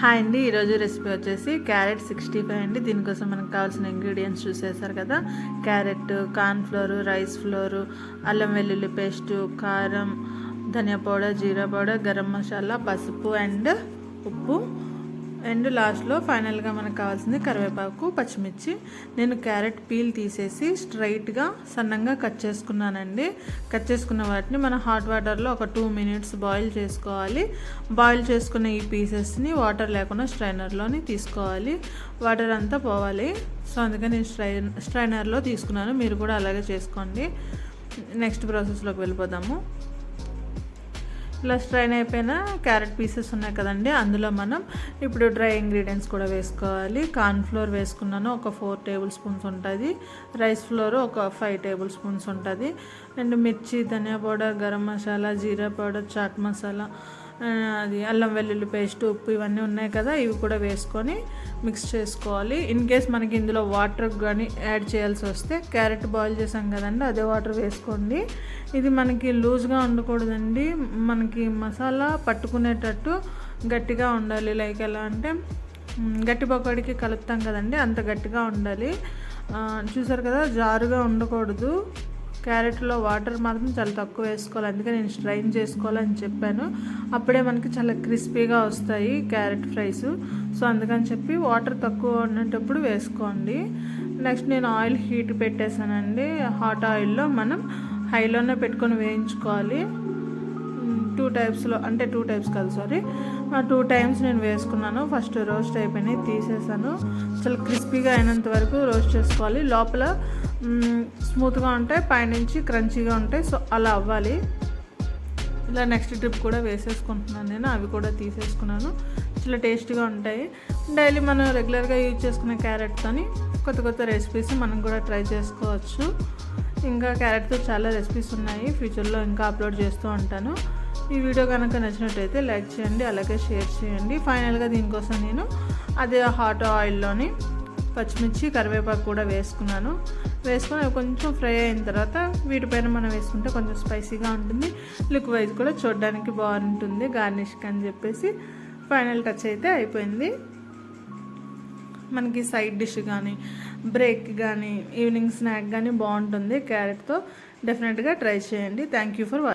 Hi అండి ఈరోజు recipe వచ్చేసి క్యారెట్ సిక్స్టీ ఫైవ్ అండి. దీనికోసం మనకు కావాల్సిన ఇంగ్రీడియంట్స్ చూసేసారు కదా. Carrot corn flour rice flour అల్లం వెల్లుల్లి పేస్టు కారం ధనియా పౌడర్ జీరా పౌడర్ గరం మసాలా పసుపు అండ్ ఉప్పు. అండ్ లాస్ట్లో ఫైనల్గా మనకు కావాల్సింది కరివేపాకు పచ్చిమిర్చి. నేను క్యారెట్ పీల్ తీసేసి స్ట్రైట్గా సన్నంగా కట్ చేసుకున్నానండి. కట్ చేసుకున్న వాటిని మన హాట్ వాటర్లో ఒక టూ మినిట్స్ బాయిల్ చేసుకోవాలి. బాయిల్ చేసుకున్న ఈ పీసెస్ని వాటర్ లేకుండా స్ట్రైనర్లోని తీసుకోవాలి. వాటర్ అంతా పోవాలి. సో అందుకని నేను స్ట్రై స్ట్రైనర్లో తీసుకున్నాను. మీరు కూడా అలాగే చేసుకోండి. నెక్స్ట్ ప్రాసెస్లోకి వెళ్ళిపోదాము. ఇలా స్ట్రైన్ అయిపోయిన క్యారెట్ పీసెస్ ఉన్నాయి కదండి అందులో మనం ఇప్పుడు డ్రై ఇంగ్రీడియంట్స్ కూడా వేసుకోవాలి. కార్న్ ఫ్లోర్ వేసుకున్నాను ఒక ఫోర్ టేబుల్ స్పూన్స్ ఉంటుంది. రైస్ ఫ్లోర్ ఒక ఫైవ్ టేబుల్ స్పూన్స్ ఉంటుంది. అండ్ మిర్చి ధనియా పౌడర్ గరం మసాలా జీరా పౌడర్ చాట్ మసాలా అది అల్లం వెల్లుల్లి పేస్ట్ ఉప్పు ఇవన్నీ ఉన్నాయి కదా ఇవి కూడా వేసుకొని మిక్స్ చేసుకోవాలి. ఇన్ కేస్ మనకి ఇందులో వాటర్ కానీ యాడ్ చేయాల్సి వస్తే క్యారెట్ బాయిల్ చేసాం కదండి అదే వాటర్ వేసుకోండి. ఇది మనకి లూజ్గా ఉండకూడదండి. మనకి మసాలా పట్టుకునేటట్టు గట్టిగా ఉండాలి. లైక్ ఎలా అంటే గట్టి పకోడికి కలుపుతాం కదండి అంత గట్టిగా ఉండాలి. చూసారు కదా జారుగా ఉండకూడదు. క్యారెట్లో వాటర్ మాత్రం చాలా తక్కువ వేసుకోవాలి. అందుకే నేను స్ట్రైన్ చేసుకోవాలని చెప్పాను. అప్పుడే మనకి చాలా క్రిస్పీగా వస్తాయి క్యారెట్ ఫ్రైస్. సో అందుకని చెప్పి వాటర్ తక్కువ ఉన్నప్పుడు వేసుకోండి. నెక్స్ట్ నేను ఆయిల్ హీట్ పెట్టేశానండి. హాట్ ఆయిల్లో మనం హైలోనే పెట్టుకొని వేయించుకోవాలి. టూ టైప్స్లో అంటే టూ టైప్స్ కాదు సారీ. టూ టైమ్స్ నేను వేసుకున్నాను. ఫస్ట్ రోస్ట్ అయిపోయినాయి తీసేసాను. చాలా క్రిస్పీగా అయినంత వరకు రోస్ట్ చేసుకోవాలి. లోపల స్మూత్గా ఉంటాయి పైనుంచి క్రంచీగా ఉంటాయి సో అలా అవ్వాలి. ఇలా నెక్స్ట్ ట్రిప్ కూడా వేసేసుకుంటున్నాను నేను అవి కూడా తీసేసుకున్నాను. చాలా టేస్ట్గా ఉంటాయి. డైలీ మనం రెగ్యులర్గా యూజ్ చేసుకునే క్యారెట్తోని కొత్త కొత్త రెసిపీస్ మనం కూడా ట్రై చేసుకోవచ్చు. ఇంకా క్యారెట్తో చాలా రెసిపీస్ ఉన్నాయి ఫ్యూచర్లో ఇంకా అప్లోడ్ చేస్తూ ఉంటాను. ఈ వీడియో కనుక నచ్చినట్టయితే లైక్ చేయండి అలాగే షేర్ చేయండి. ఫైనల్గా దీనికోసం నేను అదే హాట్ ఆయిల్లోని పచ్చిమిర్చి కరివేపాకు కూడా వేసుకున్నాను. వేసుకొని అవి కొంచెం ఫ్రై అయిన తర్వాత వీటిపైన మనం వేసుకుంటే కొంచెం స్పైసీగా ఉంటుంది. లుక్ వైజ్ కూడా చూడడానికి బాగుంటుంది గార్నిష్కి అని చెప్పేసి ఫైనల్ టచ్ అయితే అయిపోయింది. మనకి సైడ్ డిష్ కానీ బ్రేక్ కానీ ఈవినింగ్ స్నాక్ కానీ బాగుంటుంది. క్యారెట్తో డెఫినెట్గా ట్రై చేయండి. Thank you for